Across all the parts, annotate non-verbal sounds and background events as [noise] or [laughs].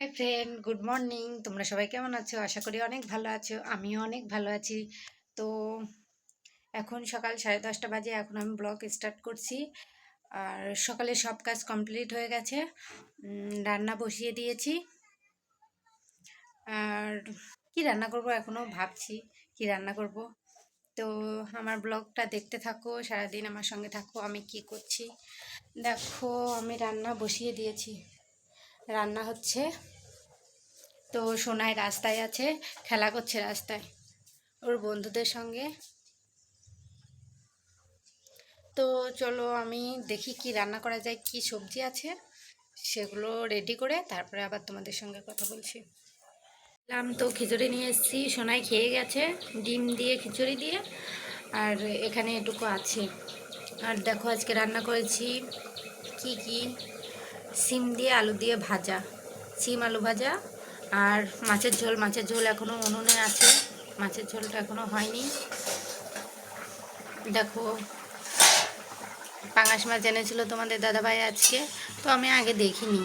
Hi friend, good morning. তোমরা সবাই কেমন আছো? আশা করি অনেক ভালো আছো। আমিও অনেক ভালো আছি। তো এখন সকাল সাড়ে দশটা বাজে, এখন আমি ব্লগ স্টার্ট করছি। আর সকালে সব কাজ কমপ্লিট হয়ে গেছে। রান্না বসিয়ে দিয়েছি। আর কি রান্না করব এখনও ভাবছি, কি রান্না করব। তো আমার ব্লগটা দেখতে থাকো, সারাদিন আমার সঙ্গে থাকো, আমি কি করছি। দেখো, আমি রান্না বসিয়ে দিয়েছি। রান্না হচ্ছে। তো সোনাই রাস্তায় আছে, খেলা করছে রাস্তায়, ওর বন্ধুদের সঙ্গে। তো চলো আমি দেখি কি রান্না করা যায়, কি সবজি আছে, সেগুলো রেডি করে তারপরে আবার তোমাদের সঙ্গে কথা বলছি। লাম তো খিচুড়ি নিয়ে এসেছি, সোনাই খেয়ে গেছে, ডিম দিয়ে খিচুড়ি দিয়ে, আর এখানে এটুকু আছে। আর দেখো আজকে রান্না করেছি কি কি সিম দিয়ে আলু দিয়ে ভাজা। সিম আলু ভাজা আর মাছের ঝোল। মাছের ঝোল এখনও উনুনে আছে। মাছের ঝোলটা এখনও হয়নি। দেখো, পাঙাশ মাছ এনেছিল তোমাদের দাদাভাই আজকে, তো আমি আগে দেখিনি।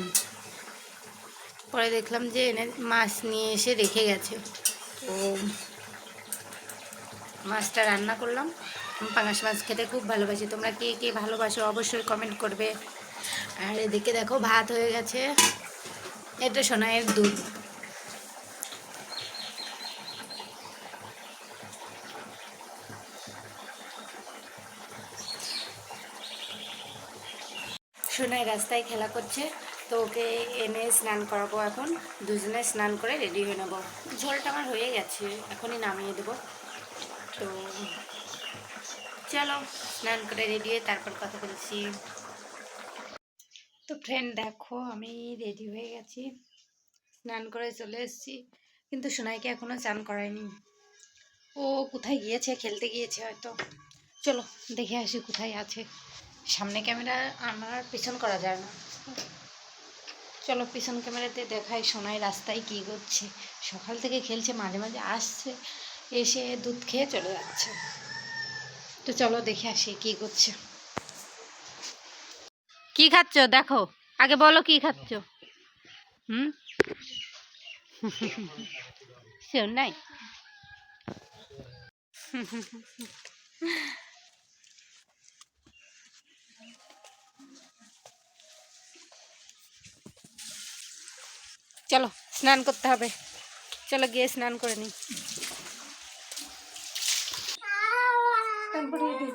পরে দেখলাম যে এনে মাছ নিয়ে এসে রেখে গেছে। তো মাছটা রান্না করলাম। পাঙাশ মাছ খেতে খুব ভালোবাসি। তোমরা কে কে ভালোবাসো অবশ্যই কমেন্ট করবে। আর এদিকে দেখো ভাত হয়ে গেছে। এটা সোনাইয়ের দুধ। সোনাই রাস্তায় খেলা করছে, তো ওকে এনে স্নান করাবো এখন। দুজনে স্নান করে রেডি হয়ে নেব। ঝোলটা আমার হয়ে গেছে, এখনই নামিয়ে দেবো। তো চলো, স্নান করে রেডি হয়ে তারপর কথা বলছি। তো ফ্রেন্ড দেখো, আমি রেডি হয়ে গেছি। স্নান করে চলে এসেছি। কিন্তু সোনাইকে এখনও চান করায়নি। ও কোথায় গিয়েছে? খেলতে গিয়েছে হয়তো। চলো, দেখে আসি কোথায় আছে। সামনে ক্যামেরা আমার পিছন করা যায় না। চলো, পিছন ক্যামেরাতে দেখাই সোনাই রাস্তায় কী করছে। সকাল থেকে খেলছে, মাঝে মাঝে আসছে, এসে দুধ খেয়ে চলে যাচ্ছে। তো চলো, দেখে আসি কী করছে। কি খাচ্ছ? দেখো। আগে বলো কি খাচ্ছ? হুম? শোন নাই চলো, স্নান করতে হবে। চলো গিয়ে স্নান করে নিই তারপরে দিই।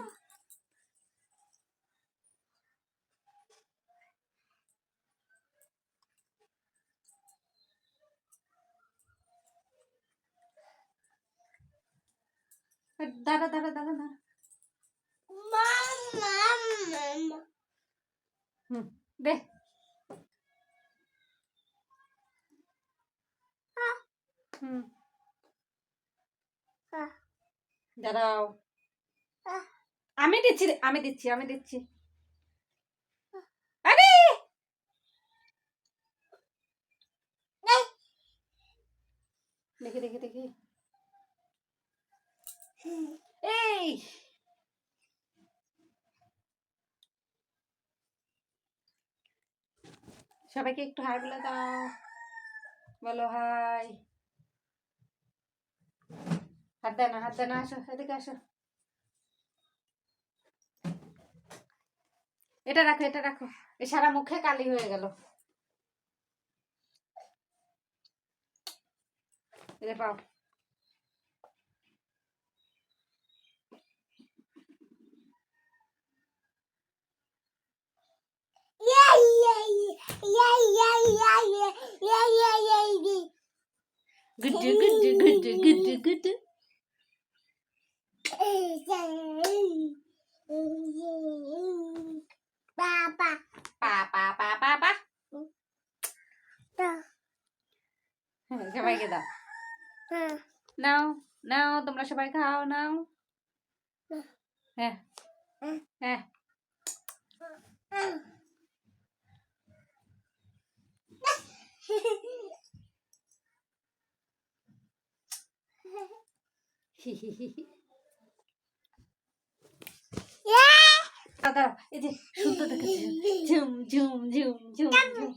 দাঁড়া দাঁড়া দাঁড়া দাঁড়া। দে। হুম। দাঁড়াও। আমি দিচ্ছি আমি দিচ্ছি আমি দিচ্ছি। আরে! দেখি দেখি দেখি। এই সবাইকে একটু হাই বলে দাও। বলো হাই। হাত দেয় না, হাত দেয় না, আসো, এদিকে আসো। এটা রাখো এটা রাখো। এ সারা মুখে কালি হয়ে গেল। এটা পাও। গুড্ডু গুড্ডু গুড্ডু গুড্ডু গুড্ডু পা পা পা পা পা পা সবাইকে দাও নাও নাও তোমরা সবাই খাও নাও হ্যাঁ হ্যাঁ দাদা এই যে সুন্দর দেখাচ্ছে ঝুম ঝুম ঝুম ঝুম ঝুম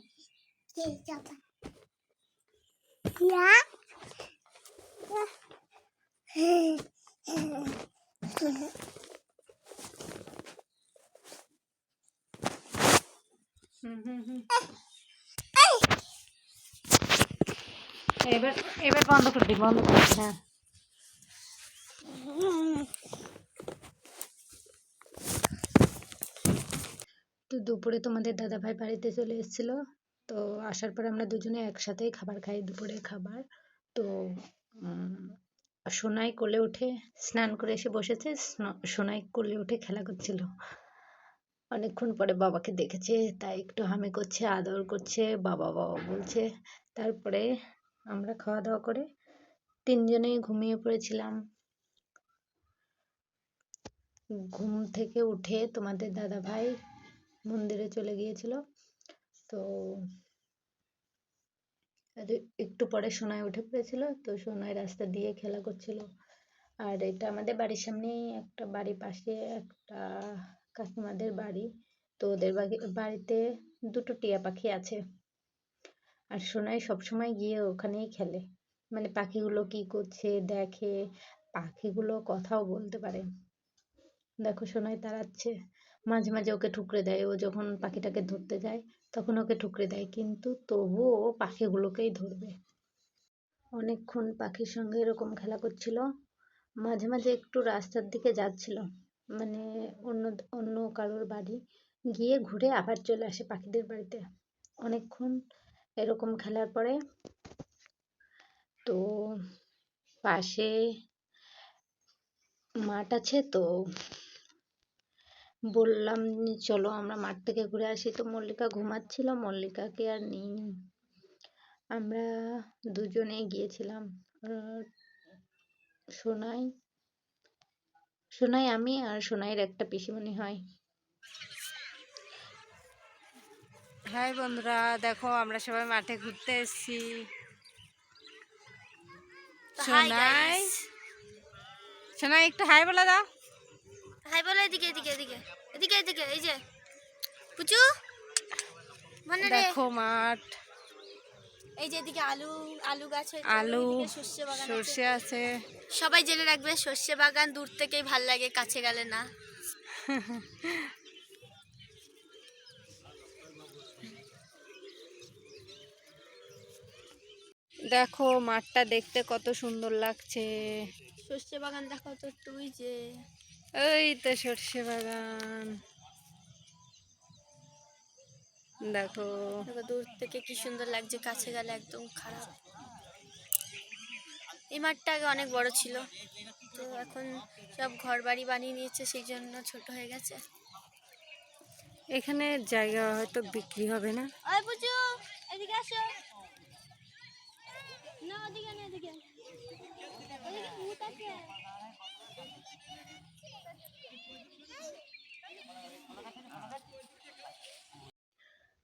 এবার এবার বন্ধ করে দিই, বন্ধ করে হ্যাঁ। তো দুপুরে তোমাদের দাদা ভাই বাড়িতে চলে এসেছিল। তো আসার পর আমরা দুজনে একসাথেই খাবার খাই, দুপুরে খাবার। তো সোনাই কোলে উঠে স্নান করে এসে বসেছে, স্ন- সোনাই কোলে উঠে খেলা করছিল। অনেকক্ষণ পরে বাবাকে দেখেছে, তাই একটু হামি করছে, আদর করছে, বাবা বাবা বলছে। তারপরে আমরা খাওয়া দাওয়া করে তিনজনেই ঘুমিয়ে পড়েছিলাম। ঘুম থেকে উঠে তোমাদের দাদা ভাই মন্দিরে চলে গিয়েছিল। তো একটু পরে সোনাই উঠে পড়েছিল, তো সোনাই রাস্তা দিয়ে খেলা করছিল। আর এটা আমাদের বাড়ির সামনেই একটা বাড়ি পাশে একটা কাকিমাদের বাড়ি। তো ওদের বাড়িতে দুটো টিয়া পাখি আছে। আর সোনাই সবসময় গিয়ে ওখানেই খেলে। মানে পাখিগুলো কি করছে দেখে, পাখিগুলো কথাও বলতে পারে। দেখো সোনাই তাড়াচ্ছে। মাঝে মাঝে ওকে ঠুকরে দেয়। ও যখন পাখিটাকে ধরতে যায়, তখন ওকে ঠুকরে দেয়। কিন্তু তবুও ও পাখিগুলোকেই ধরবে। অনেকক্ষণ পাখির সঙ্গে এরকম খেলা করছিল। মাঝে মাঝে একটু রাস্তার দিকে যাচ্ছিল। মানে অন্য অন্য কারোর বাড়ি গিয়ে ঘুরে আবার চলে আসে পাখিদের বাড়িতে। অনেকক্ষণ এরকম খেলার পরে। তো পাশে মাঠ আছে তো বললাম চলো আমরা মাঠ থেকে ঘুরে আসি। তো মল্লিকা ঘুমাচ্ছিল, মল্লিকাকে আর নিইনি আমরা দুজনে গিয়েছিলাম। সোনাই সোনাই আমি আর সোনাইয়ের একটা পিসিমণি হয়। হাই বন্ধুরা দেখো আমরা সবাই মাঠে ঘুরতে এসেছি। সোনাই সোনাই একটু হাই বলে দাও। হাই বলে এদিকে এদিকে এদিকে এদিকে এদিকে এই যে। পুচু মানে দেখো মাঠ। এই যে এদিকে আলু আলু গাছ আলু সর্ষে বাগান সর্ষে আছে। সবাই জেনে রাখবে সর্ষে বাগান দূর থেকেই ভালো লাগে কাছে গেলে না। [laughs] দেখো মাঠটা দেখতে কত সুন্দর লাগছে। সর্ষে বাগান দেখো তো তুই যে। ওই তো সর্ষে বাগান। দেখো। দূর থেকে কি সুন্দর লাগছে কাছে গেলে একদম খারাপ। এই মাঠটা আগে অনেক বড় ছিল তো এখন সব ঘর বাড়ি বানিয়ে নিয়েছে সেই জন্য ছোট হয়ে গেছে। এখানে জায়গা হয়তো বিক্রি হবে না। এদিকে আসো। না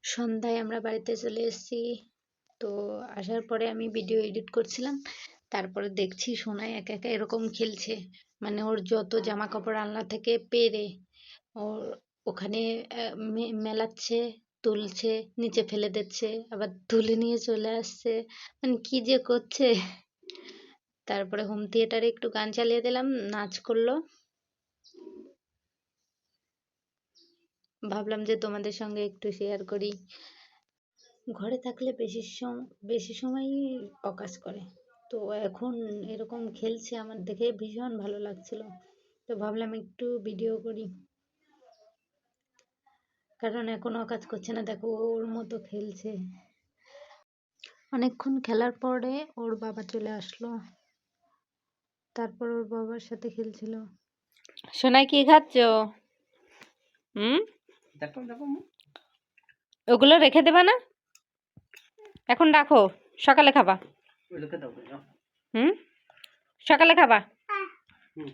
সন্ধ্যায় আমরা বাড়িতে চলে এসেছি। তো আসার পরে আমি ভিডিও এডিট করছিলাম। তারপরে দেখছি সোনাই একা একা এরকম খেলছে। মানে ওর যত জামা কাপড় আলনা থেকে পেরে ওর ওখানে মেলাচ্ছে। তুলছে, নিচে ফেলে দিচ্ছে, আবার তুলে নিয়ে চলে আসছে। মানে কি যে করছে? তারপরে হোম থিয়েটারে একটু গান চালিয়ে দিলাম, নাচ করল। ভাবলাম যে তোমাদের সঙ্গে একটু শেয়ার করি। ঘরে থাকলে বেশি সম, বেশি সময়ই অকাজ করে। তো এখন এরকম খেলছে, আমার দেখে ভীষণ ভালো লাগছিল। তো ভাবলাম একটু ভিডিও করি। কারণ এখন কাজ করছে না। দেখো ওর মতো খেলছে। অনেকক্ষণ খেলার পরে ওর বাবা চলে আসলো। তারপর ওর বাবার সাথে খেলছিল। সোনাই কি খাচ্ছ? হুম? দেখো দেখো ওগুলো রেখে দেবা না? এখন রাখো। সকালে খাবা। হুম? সকালে খাবা? হুম।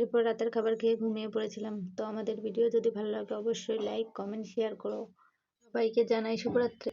এরপর রাতের খাবার খেয়ে ঘুমিয়ে পড়েছিলাম। তো আমাদের ভিডিও যদি ভালো লাগে, অবশ্যই লাইক কমেন্ট শেয়ার করো। সবাইকে জানাই শুভরাত্রি।